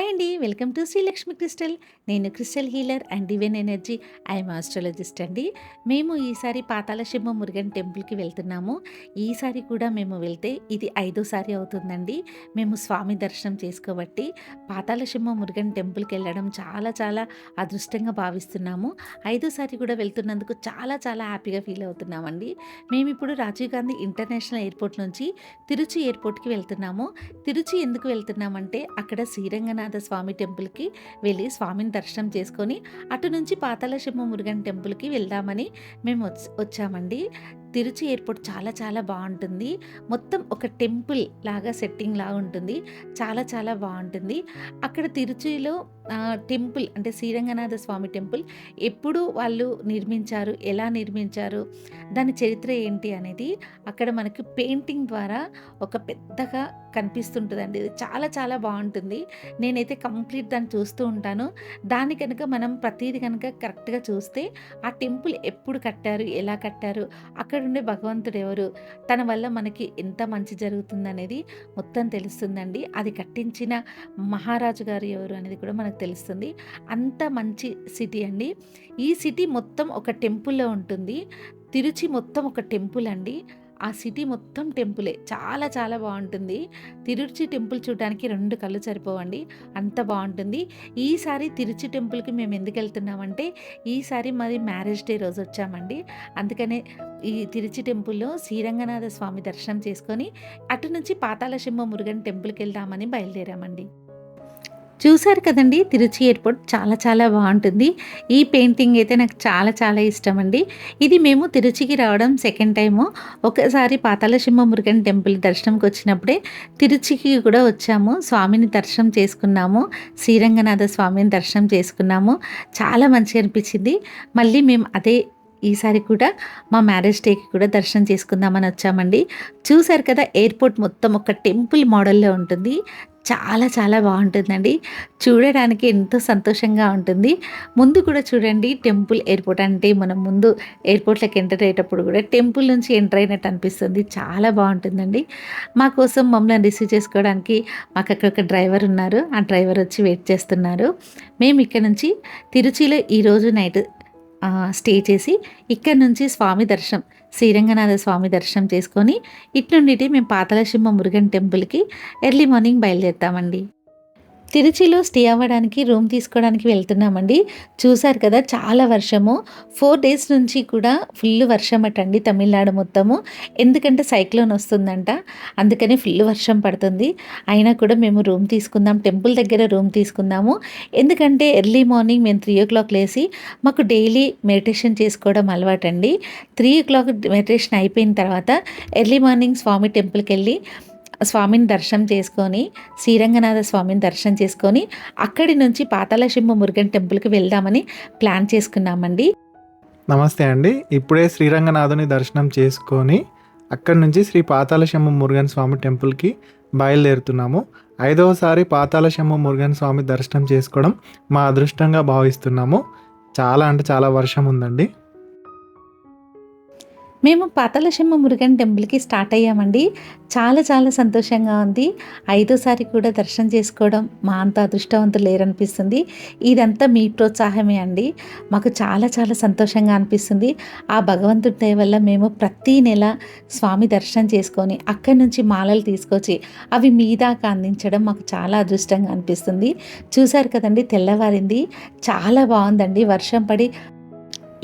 Hi, అండి. Welcome to Srilakshmi crystal. నేను crystal healer and divine energy. I am astrologist అండి. మేము ఈసారి పాతాల సింహ మురుగన్ టెంపుల్కి వెళ్తున్నాము. ఈసారి కూడా మేము వెళ్తే ఇది ఐదోసారి అవుతుందండి. మేము స్వామి దర్శనం చేసుకోబట్టి పాతాల సింహ మురుగన్ టెంపుల్కి వెళ్ళడం చాలా చాలా అదృష్టంగా భావిస్తున్నాము. ఐదోసారి కూడా వెళ్తున్నందుకు చాలా చాలా హ్యాపీగా ఫీల్ అవుతున్నామండి. మేము ఇప్పుడు రాజీవ్ గాంధీ ఇంటర్నేషనల్ ఎయిర్పోర్ట్ నుంచి తిరుచి ఎయిర్పోర్ట్కి వెళ్తున్నాము. తిరుచి ఎందుకు వెళ్తున్నామంటే అక్కడ శ్రీరంగనాథ స్వామి టెంపుల్కి వెళ్ళి స్వామిని దర్శనం చేసుకొని అటు నుంచి పాతాళ సింహ మురుగన్ టెంపుల్కి వెళ్దామని మేము వచ్చామండి. తిరుచి ఎయిర్పోర్ట్ చాలా చాలా బాగుంటుంది. మొత్తం ఒక టెంపుల్ లాగా సెట్టింగ్ లాగా ఉంటుంది. చాలా చాలా బాగుంటుంది. అక్కడ తిరుచిలో టెంపుల్ అంటే శ్రీరంగనాథ స్వామి టెంపుల్ ఎప్పుడు వాళ్ళు నిర్మించారు ఎలా నిర్మించారు దాని చరిత్ర ఏంటి అనేది అక్కడ మనకి పెయింటింగ్ ద్వారా ఒక పెద్దగా కనిపిస్తుంటుందండి. ఇది చాలా చాలా బాగుంటుంది. నేనైతే కంప్లీట్ దాన్ని చూస్తూ ఉంటాను. దాని కనుక మనం ప్రతిదీ కనుక కరెక్ట్గా చూస్తే ఆ టెంపుల్ ఎప్పుడు కట్టారు ఎలా కట్టారు అక్కడ ఉండే భగవంతుడు ఎవరు తన వల్ల మనకి ఎంత మంచి జరుగుతుందనేది మొత్తం తెలుస్తుందండి. అది కట్టించిన మహారాజు గారు ఎవరు అనేది కూడా మనకు తెలుస్తుంది. అంత మంచి సిటీ అండి. ఈ సిటీ మొత్తం ఒక టెంపుల్లో ఉంటుంది. తిరుచి మొత్తం ఒక టెంపుల్ అండి. ఆ సిటీ మొత్తం టెంపులే. చాలా చాలా బాగుంటుంది. తిరుచి టెంపుల్ చూడడానికి రెండు కళ్ళు సరిపోవండి. అంత బాగుంటుంది. ఈసారి తిరుచి టెంపుల్కి మేము ఎందుకు వెళ్తున్నామంటే ఈసారి మాది మ్యారేజ్ డే రోజు వచ్చామండి. అందుకనే ఈ తిరుచి టెంపుల్లో శ్రీరంగనాథ స్వామి దర్శనం చేసుకొని అటు నుంచి పాతాళ సింహ మురుగన్ టెంపుల్కి వెళ్దామని బయలుదేరామండి. చూశారు కదండి తిరుచి ఎయిర్పోర్ట్ చాలా చాలా బాగుంటుంది. ఈ పెయింటింగ్ అయితే నాకు చాలా చాలా ఇష్టం అండి ఇది మేము తిరుచికి రావడం సెకండ్ టైము. ఒకసారి పాతాళసింహ మురుగన్ టెంపుల్ దర్శనంకి వచ్చినప్పుడే తిరుచికి కూడా వచ్చాము. స్వామిని దర్శనం చేసుకున్నాము. శ్రీరంగనాథ స్వామిని దర్శనం చేసుకున్నాము. చాలా మంచిగా అనిపించింది. మళ్ళీ మేము అదే ఈసారి కూడా మా మ్యారేజ్ డేకి కూడా దర్శనం చేసుకుందామని వచ్చామండి. చూశారు కదా ఎయిర్పోర్ట్ మొత్తం ఒక టెంపుల్ మోడల్లో ఉంటుంది. చాలా చాలా బాగుంటుందండి. చూడడానికి ఎంతో సంతోషంగా ఉంటుంది. ముందు కూడా చూడండి టెంపుల్ ఎయిర్పోర్ట్ అంటే మనం ముందు ఎయిర్పోర్ట్లోకి ఎంటర్ అయ్యేటప్పుడు కూడా టెంపుల్ నుంచి ఎంటర్ అయినట్టు అనిపిస్తుంది. చాలా బాగుంటుందండి. మా కోసం మమ్మల్ని రిసీవ్ చేసుకోవడానికి మాకు అక్కడ ఒక డ్రైవర్ ఉన్నారు. ఆ డ్రైవర్ వచ్చి వెయిట్ చేస్తున్నారు. మేము ఇక్కడ నుంచి తిరుచిలో ఈరోజు నైట్ స్టే చేసి ఇక్కడ నుంచి స్వామి దర్శనం శ్రీరంగనాథ స్వామి దర్శనం చేసుకొని ఇట్నుండి మేము పాతలసింహ మురుగన్ టెంపుల్కి ఎర్లీ మార్నింగ్ బయలుదేరుతామండి. తిరుచిలో స్టే అవ్వడానికి రూమ్ తీసుకోవడానికి వెళ్తున్నామండి. చూశారు కదా చాలా వర్షము. ఫోర్ డేస్ నుంచి కూడా ఫుల్ వర్షం అటండి తమిళనాడు మొత్తము. ఎందుకంటే సైక్లోన్ వస్తుందంట. అందుకని ఫుల్ వర్షం పడుతుంది. అయినా కూడా మేము రూమ్ తీసుకుందాం టెంపుల్ దగ్గర రూమ్ తీసుకుందాము. ఎందుకంటే ఎర్లీ మార్నింగ్ మేము త్రీ ఓ క్లాక్ లేసి మాకు డైలీ మెడిటేషన్ చేసుకోవడం అలవాటండి. త్రీ ఓ క్లాక్ మెడిటేషన్ అయిపోయిన తర్వాత ఎర్లీ మార్నింగ్ స్వామి టెంపుల్కి వెళ్ళి స్వామిని దర్శనం చేసుకొని శ్రీరంగనాథ స్వామిని దర్శనం చేసుకొని అక్కడి నుంచి పాతాళ సింహ మురుగన్ టెంపుల్కి వెళ్దామని ప్లాన్ చేసుకున్నామండి. నమస్తే అండి. ఇప్పుడే శ్రీరంగనాథుని దర్శనం చేసుకొని అక్కడి నుంచి శ్రీ పాతాళశంభ మురుగన్ స్వామి టెంపుల్కి బయలుదేరుతున్నాము. ఐదవసారి పాతాళశంభ మురుగన్ స్వామి దర్శనం చేసుకోవడం మా అదృష్టంగా భావిస్తున్నాము. చాలా అంటే చాలా వర్షం ఉందండి. మేము పాతలసింహ మురుగన్ టెంపుల్కి స్టార్ట్ అయ్యామండి. చాలా చాలా సంతోషంగా ఉంది. ఐదోసారి కూడా దర్శనం చేసుకోవడం మా అంత అదృష్టవంతులు లేరనిపిస్తుంది. ఇదంతా మీ ప్రోత్సాహమే అండి. మాకు చాలా చాలా సంతోషంగా అనిపిస్తుంది. ఆ భగవంతుడి దయ వల్ల మేము ప్రతీ నెల స్వామి దర్శనం చేసుకొని అక్కడి నుంచి మాలలు తీసుకొచ్చి అవి మీ దాకా అందించడం మాకు చాలా అదృష్టంగా అనిపిస్తుంది. చూశారు కదండి తెల్లవారింది. చాలా బాగుందండి. వర్షం పడి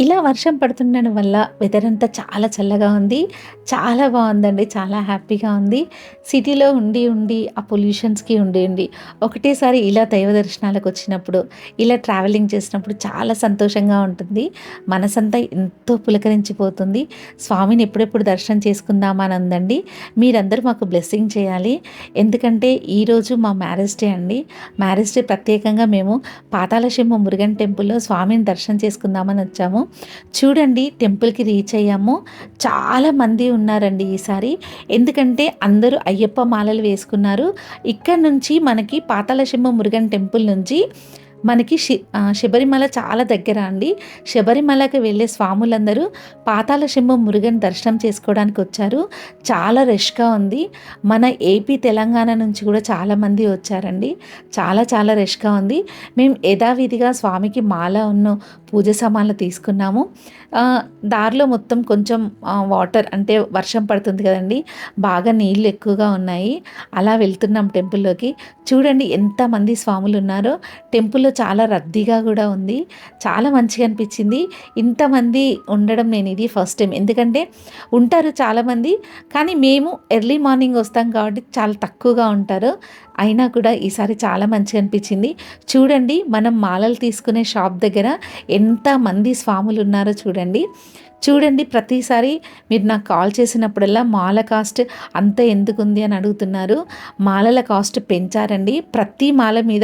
ఇలా వర్షం పడుతుండడం వల్ల వెదర్ అంతా చాలా చల్లగా ఉంది. చాలా బాగుందండి. చాలా హ్యాపీగా ఉంది. సిటీలో ఉండి ఉండి ఆ పొల్యూషన్స్కి ఉండి ఉండి ఒకటేసారి ఇలా దైవ దర్శనాలకు వచ్చినప్పుడు ఇలా ట్రావెలింగ్ చేసినప్పుడు చాలా సంతోషంగా ఉంటుంది. మనసంతా ఎంతో పులకరించిపోతుంది. స్వామిని ఎప్పుడెప్పుడు దర్శనం చేసుకుందామా అని ఉందండి. మీరందరూ మాకు బ్లెస్సింగ్ చేయాలి. ఎందుకంటే ఈరోజు మా మ్యారేజ్ డే అండి. మ్యారేజ్ డే ప్రత్యేకంగా మేము పాతాళసింహ మురుగన్ టెంపుల్లో స్వామిని దర్శనం చేసుకుందామని వచ్చాము. చూడండి టెంపుల్కి రీచ్ అయ్యాము. చాలా మంది ఉన్నారండి ఈసారి. ఎందుకంటే అందరూ అయ్యప్ప మాలలు వేసుకున్నారు. ఇక్కడ నుంచి మనకి పాతాళసింహ మురుగన్ టెంపుల్ నుంచి మనకి శి శబరిమల చాలా దగ్గర అండి. శబరిమలకి వెళ్ళే స్వాములందరూ పాతాల శంభు మురుగన్ దర్శనం చేసుకోవడానికి వచ్చారు. చాలా రష్గా ఉంది. మన ఏపీ తెలంగాణ నుంచి కూడా చాలామంది వచ్చారండి. చాలా చాలా రష్గా ఉంది. మేము యథావిధిగా స్వామికి మాల ఉన్న పూజ సామాన్లు తీసుకున్నాము. దారిలో మొత్తం కొంచెం వాటర్ అంటే వర్షం పడుతుంది కదండి. బాగా నీళ్ళు ఎక్కువగా ఉన్నాయి. అలా వెళ్తున్నాం టెంపుల్లోకి చూడండి ఎంతమంది స్వాములు ఉన్నారో. టెంపుల్లో చాలా రద్దీగా కూడా ఉంది. చాలా మంచిగా అనిపించింది. ఇంతమంది ఉండడం నేను ఇది ఫస్ట్ టైం ఎందుకంటే ఉంటారు చాలామంది కానీ మేము ఎర్లీ మార్నింగ్ వస్తాం కాబట్టి చాలా తక్కువగా ఉంటారు. అయినా కూడా ఈసారి చాలా మంచిగా అనిపించింది. చూడండి మనం మాలలు తీసుకునే షాప్ దగ్గర ఎంతమంది స్వాములు ఉన్నారో చూడండి. చూడండి. ప్రతిసారి మీరు నాకు కాల్ చేసినప్పుడల్లా మాల కాస్ట్ అంత ఎందుకుంది అని అడుగుతున్నారు. మాలల కాస్ట్ పెంచారండి. ప్రతి మాల మీద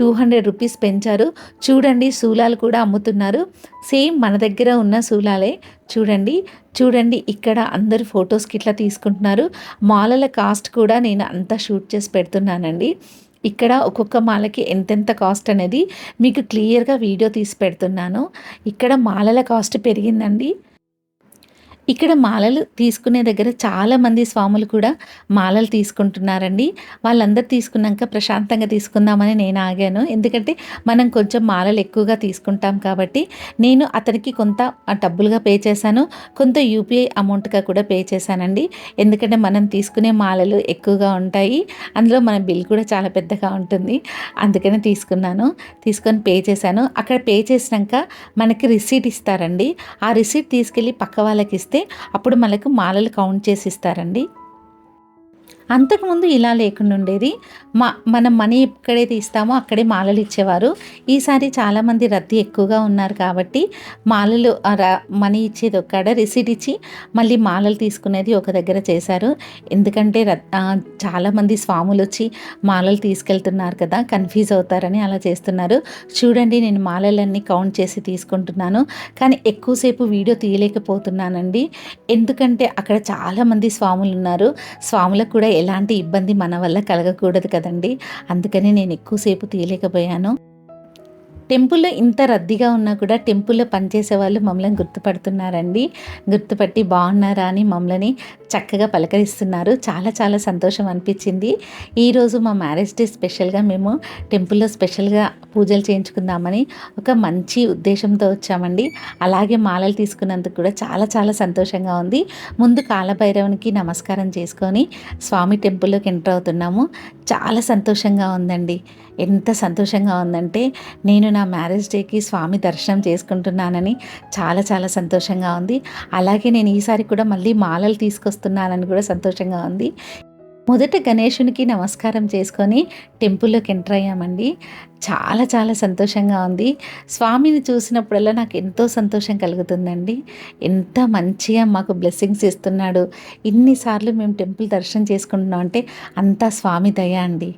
టూ హండ్రెడ్ రూపీస్ పెంచారు. చూడండి శూలాలు కూడా అమ్ముతున్నారు. సేమ్ మన దగ్గర ఉన్న శూలాలే. చూడండి చూడండి ఇక్కడ అందరు ఫొటోస్కి ఇట్లా తీసుకుంటున్నారు. మాలల కాస్ట్ కూడా నేను అంతా షూట్ చేసి పెడుతున్నానండి. ఇక్కడ ఒక్కొక్క మాలకి ఎంతెంత కాస్ట్ అనేది మీకు క్లియర్గా వీడియో తీసి పెడుతున్నాను. ఇక్కడ మాలల కాస్ట్ పెరిగిందండి. ఇక్కడ మాలలు తీసుకునే దగ్గర చాలామంది స్వాములు కూడా మాలలు తీసుకుంటున్నారండి. వాళ్ళందరూ తీసుకున్నాక ప్రశాంతంగా తీసుకుందామని నేను ఆగాను. ఎందుకంటే మనం కొంచెం మాలలు ఎక్కువగా తీసుకుంటాం కాబట్టి నేను అతనికి కొంత డబ్బులుగా పే చేశాను. కొంత యూపీఐ అమౌంట్గా కూడా పే చేశానండి. ఎందుకంటే మనం తీసుకునే మాలలు ఎక్కువగా ఉంటాయి. అందులో మన బిల్ కూడా చాలా పెద్దగా ఉంటుంది. అందుకని తీసుకున్నాను. తీసుకొని పే చేశాను. అక్కడ పే చేసినాక మనకి రిసీట్ ఇస్తారండి. ఆ రిసీట్ తీసుకెళ్ళి పక్క వాళ్ళకి చేస్తే అప్పుడు మనకు మాలలు కౌంట్ చేసి ఇస్తారండి. అంతకుముందు ఇలా లేకుండా ఉండేది. మా మనం మనీ ఎక్కడైతే ఇస్తామో అక్కడే మాలలు ఇచ్చేవారు. ఈసారి చాలామంది రద్దీ ఎక్కువగా ఉన్నారు కాబట్టి మాలలు మనీ ఇచ్చేది ఒక్కడ రిసీట్ ఇచ్చి మళ్ళీ మాలలు తీసుకునేది ఒక దగ్గర చేశారు. ఎందుకంటే చాలామంది స్వాములు వచ్చి మాలలు తీసుకెళ్తున్నారు కదా కన్ఫ్యూజ్ అవుతారని అలా చేస్తున్నారు. చూడండి నేను మాలలన్నీ కౌంట్ చేసి తీసుకుంటున్నాను. కానీ ఎక్కువసేపు వీడియో తీయలేకపోతున్నానండి. ఎందుకంటే అక్కడ చాలామంది స్వాములు ఉన్నారు. స్వాములకు కూడా ఎలాంటి ఇబ్బంది మన వల్ల కలగకూడదు కదండి. అందుకని నేను ఎక్కువసేపు తీయలేకపోయాను. టెంపుల్లో ఇంత రద్దీగా ఉన్నా కూడా టెంపుల్లో పనిచేసే వాళ్ళు మమ్మల్ని గుర్తుపడుతున్నారండి. గుర్తుపట్టి బాగున్నారా అని మమ్మల్ని చక్కగా పలకరిస్తున్నారు. చాలా చాలా సంతోషం అనిపించింది. ఈరోజు మా మ్యారేజ్ డే స్పెషల్గా మేము టెంపుల్లో స్పెషల్గా పూజలు చేయించుకుందామని ఒక మంచి ఉద్దేశంతో వచ్చామండి. అలాగే మాలలు తీసుకున్నందుకు కూడా చాలా చాలా సంతోషంగా ఉంది. ముందు కాలభైరవునికి నమస్కారం చేసుకొని స్వామి టెంపుల్లోకి ఎంటర్ అవుతున్నాము. చాలా సంతోషంగా ఉందండి. ఎంత సంతోషంగా ఉందంటే నేను నా మ్యారేజ్ డేకి స్వామి దర్శనం చేసుకుంటున్నానని చాలా చాలా సంతోషంగా ఉంది. అలాగే నేను ఈసారి కూడా మళ్ళీ మాలలు తీసుకొస్తున్నానని కూడా సంతోషంగా ఉంది. మొదట గణేశునికి నమస్కారం చేసుకొని టెంపుల్లోకి ఎంటర్ అయ్యామండి. చాలా చాలా సంతోషంగా ఉంది. స్వామిని చూసినప్పుడల్లా నాకు ఎంతో సంతోషం కలుగుతుందండి. ఎంత మంచిగా మాకు బ్లెస్సింగ్స్ ఇస్తున్నాడు. ఇన్నిసార్లు మేము టెంపుల్ దర్శనం చేసుకుంటున్నాం అంటే అంతా స్వామి దయ అండి.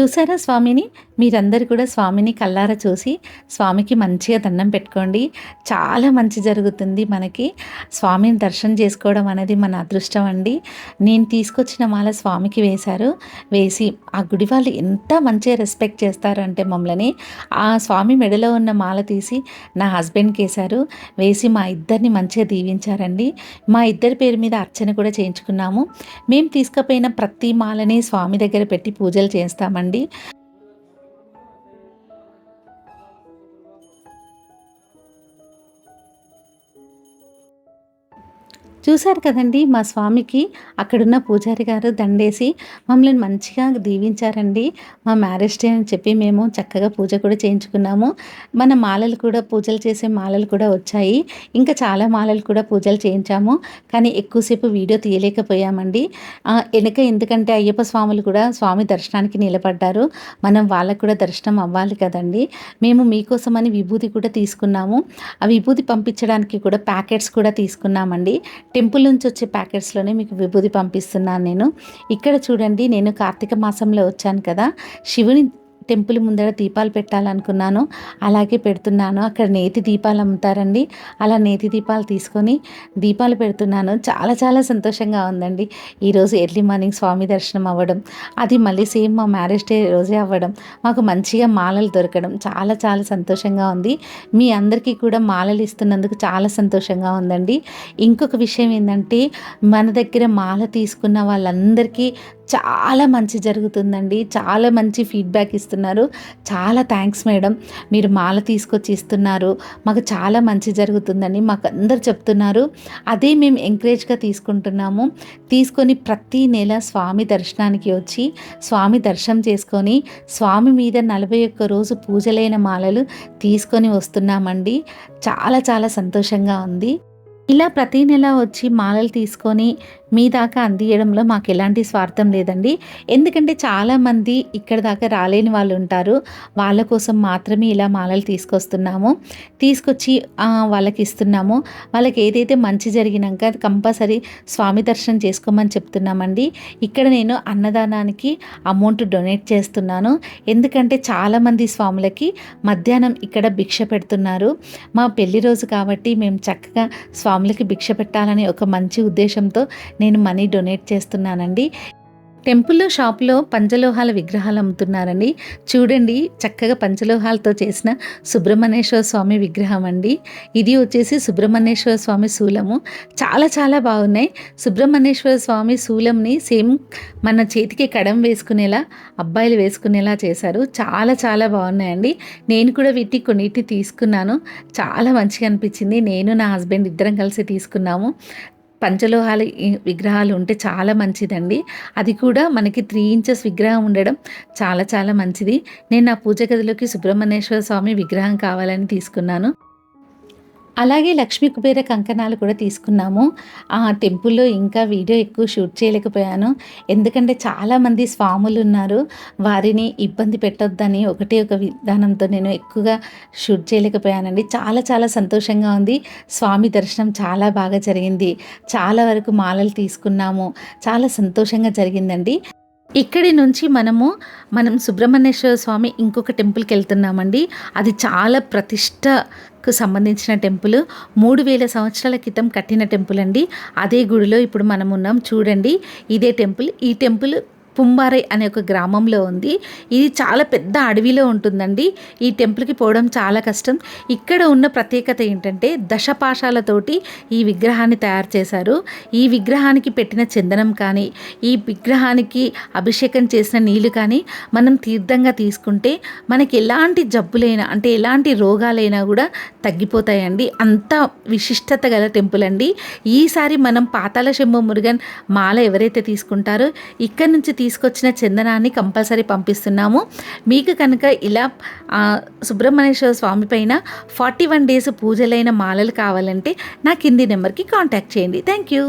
చూసారా స్వామిని? మీరందరూ కూడా స్వామిని కల్లార చూసి స్వామికి మంచిగా దండం పెట్టుకోండి. చాలా మంచి జరుగుతుంది మనకి. స్వామిని దర్శనం చేసుకోవడం అనేది మన అదృష్టం అండి. నేను తీసుకొచ్చిన మాల స్వామికి వేశారు. వేసి ఆ గుడి వాళ్ళు ఎంత మంచిగా రెస్పెక్ట్ చేస్తారు అంటే మమ్మల్ని. ఆ స్వామి మెడలో ఉన్న మాల తీసి నా హస్బెండ్కి వేశారు. వేసి మా ఇద్దరిని మంచిగా దీవించారండి. మా ఇద్దరి పేరు మీద అర్చన కూడా చేయించుకున్నాము. మేము తీసుకుపోయిన ప్రతి మాలని స్వామి దగ్గర పెట్టి పూజలు చేస్తామండి చూశారు కదండి మా స్వామికి అక్కడున్న పూజారి గారు దండేసి మమ్మల్ని మంచిగా దీవించారండి. మా మ్యారేజ్ డే అని చెప్పి మేము చక్కగా పూజ కూడా చేయించుకున్నాము. మన మాలలు కూడా పూజలు చేసే మాలలు కూడా వచ్చాయి. ఇంకా చాలా మాలలు కూడా పూజలు చేయించాము. కానీ ఎక్కువసేపు వీడియో తీయలేకపోయామండి. వెనుక ఎందుకంటే అయ్యప్ప స్వాములు కూడా స్వామి దర్శనానికి నిలబడ్డారు. మనం వాళ్ళకు కూడా దర్శనం అవ్వాలి కదండి. మేము మీకోసమని విభూతి కూడా తీసుకున్నాము. ఆ విభూతి పంపించడానికి కూడా ప్యాకెట్స్ కూడా తీసుకున్నామండి. టెంపుల్ నుంచి వచ్చే ప్యాకెట్స్లోనే మీకు విభూతి పంపిస్తున్నాను నేను. ఇక్కడ చూడండి నేను కార్తీక మాసంలో వచ్చాను కదా. శివుని టెంపుల్ ముందర దీపాలు పెట్టాలనుకున్నాను. అలాగే పెడుతున్నాను. అక్కడ నేతి దీపాలు అమ్ముతారండి. అలా నేతి దీపాలు తీసుకొని దీపాలు పెడుతున్నాను. చాలా చాలా సంతోషంగా ఉందండి. ఈరోజు ఎర్లీ మార్నింగ్ స్వామి దర్శనం అవ్వడం అది మళ్ళీ సేమ్ మా మ్యారేజ్ డే రోజే అవ్వడం మాకు మంచిగా మాలలు దొరకడం చాలా చాలా సంతోషంగా ఉంది. మీ అందరికీ కూడా మాలలు ఇస్తున్నందుకు చాలా సంతోషంగా ఉందండి. ఇంకొక విషయం ఏంటంటే మన దగ్గర మాల తీసుకున్న వాళ్ళందరికీ చాలా మంచి జరుగుతుందండి. చాలా మంచి ఫీడ్బ్యాక్ ఇస్తున్నారు. చాలా థ్యాంక్స్ మేడం మీరు మాల తీసుకొచ్చి ఇస్తున్నారు. మాకు చాలా మంచి జరుగుతుందని మాకు అందరు చెప్తున్నారు. అదే మేము ఎంకరేజ్గా తీసుకుంటున్నాము. తీసుకొని ప్రతి నెల స్వామి దర్శనానికి వచ్చి స్వామి దర్శనం చేసుకొని స్వామి మీద నలభై ఒక్క రోజు పూజలైన మాలలు తీసుకొని వస్తున్నామండి. చాలా చాలా సంతోషంగా ఉంది. ఇలా ప్రతి నెల వచ్చి మాలలు తీసుకొని మీ దాకా అందియడంలో మాకు ఎలాంటి స్వార్థం లేదండి. ఎందుకంటే చాలామంది ఇక్కడ దాకా రాలేని వాళ్ళు ఉంటారు. వాళ్ళ కోసం మాత్రమే ఇలా మాలలు తీసుకొస్తున్నాము. తీసుకొచ్చి వాళ్ళకి ఇస్తున్నాము. వాళ్ళకి ఏదైతే మంచి జరిగినాక కంపల్సరీ స్వామి దర్శనం చేసుకోమని చెప్తున్నామండి. ఇక్కడ నేను అన్నదానానికి అమౌంట్ డొనేట్ చేస్తున్నాను. ఎందుకంటే చాలామంది స్వాములకి మధ్యాహ్నం ఇక్కడ భిక్ష పెడుతున్నారు. మా పెళ్ళి రోజు కాబట్టి మేము చక్కగా స్వాములకి భిక్ష పెట్టాలని ఒక మంచి ఉద్దేశంతో నేను మనీ డొనేట్ చేస్తున్నానండి. టెంపుల్లో షాప్లో పంచలోహాల విగ్రహాలు అమ్ముతున్నారండి. చూడండి చక్కగా పంచలోహాలతో చేసిన సుబ్రహ్మణ్యేశ్వర స్వామి విగ్రహం అండి. ఇది వచ్చేసి సుబ్రహ్మణ్యేశ్వర స్వామి శూలము. చాలా చాలా బాగున్నాయి. సుబ్రహ్మణ్యేశ్వర స్వామి శూలంని సేమ్ మన చేతికి కడం వేసుకునేలా అబ్బాయిలు వేసుకునేలా చేశారు. చాలా చాలా బాగున్నాయండి. నేను కూడా వీటి కొన్నిటి తీసుకున్నాను. చాలా మంచిగా అనిపించింది. నేను నా హస్బెండ్ ఇద్దరం కలిసి తీసుకున్నాము. పంచలోహాల విగ్రహాలు ఉంటే చాలా మంచిదండి. అది కూడా మనకి త్రీ ఇంచెస్ విగ్రహం ఉండడం చాలా చాలా మంచిది. నేను నా పూజ గదిలోకి సుబ్రహ్మణ్యేశ్వర స్వామి విగ్రహం కావాలని తీసుకున్నాను. అలాగే లక్ష్మీ కుబేర కంకణాలు కూడా తీసుకున్నాము. ఆ టెంపుల్లో ఇంకా వీడియో ఎక్కువ షూట్ చేయలేకపోయాను. ఎందుకంటే చాలామంది స్వాములు ఉన్నారు వారిని ఇబ్బంది పెట్టొద్దని ఒకటే ఒక విధానంతో నేను ఎక్కువగా షూట్ చేయలేకపోయానండి. చాలా చాలా సంతోషంగా ఉంది. స్వామి దర్శనం చాలా బాగా జరిగింది. చాలా వరకు మాలలు తీసుకున్నాము. చాలా సంతోషంగా జరిగిందండి. ఇక్కడి నుంచి మనము మనం సుబ్రహ్మణ్యేశ్వర స్వామి ఇంకొక టెంపుల్కి వెళ్తున్నామండి. అది చాలా ప్రతిష్టకు సంబంధించిన టెంపుల్. మూడు వేల సంవత్సరాల క్రితం కట్టిన టెంపుల్ అండి అదే గుడిలో ఇప్పుడు మనం ఉన్నాం చూడండి ఇదే టెంపుల్. ఈ టెంపుల్ పుంబారై అనే ఒక గ్రామంలో ఉంది. ఇది చాలా పెద్ద అడవిలో ఉంటుందండి. ఈ టెంపుల్కి పోవడం చాలా కష్టం. ఇక్కడ ఉన్న ప్రత్యేకత ఏంటంటే దశపాశాలతోటి ఈ విగ్రహాన్ని తయారు చేశారు. ఈ విగ్రహానికి పెట్టిన చందనం కానీ ఈ విగ్రహానికి అభిషేకం చేసిన నీళ్ళు కానీ మనం తీర్థంగా తీసుకుంటే మనకి ఎలాంటి జబ్బులైనా అంటే ఎలాంటి రోగాలైనా కూడా తగ్గిపోతాయండి. అంత విశిష్టత గల టెంపుల్ అండి. ఈసారి మనం పాతాళ శంభు మురుగన్ మాల ఎవరైతే తీసుకుంటారో ఇక్కడి నుంచి తీసుకొచ్చిన చందనాన్ని కంపల్సరీ పంపిస్తున్నాము. మీకు కనుక ఇలా సుబ్రహ్మణ్యేశ్వర స్వామి పైన ఫార్టీ వన్ డేస్ పూజలైన మాలలు కావాలంటే నా కింది నెంబర్కి కాంటాక్ట్ చేయండి. Thank you.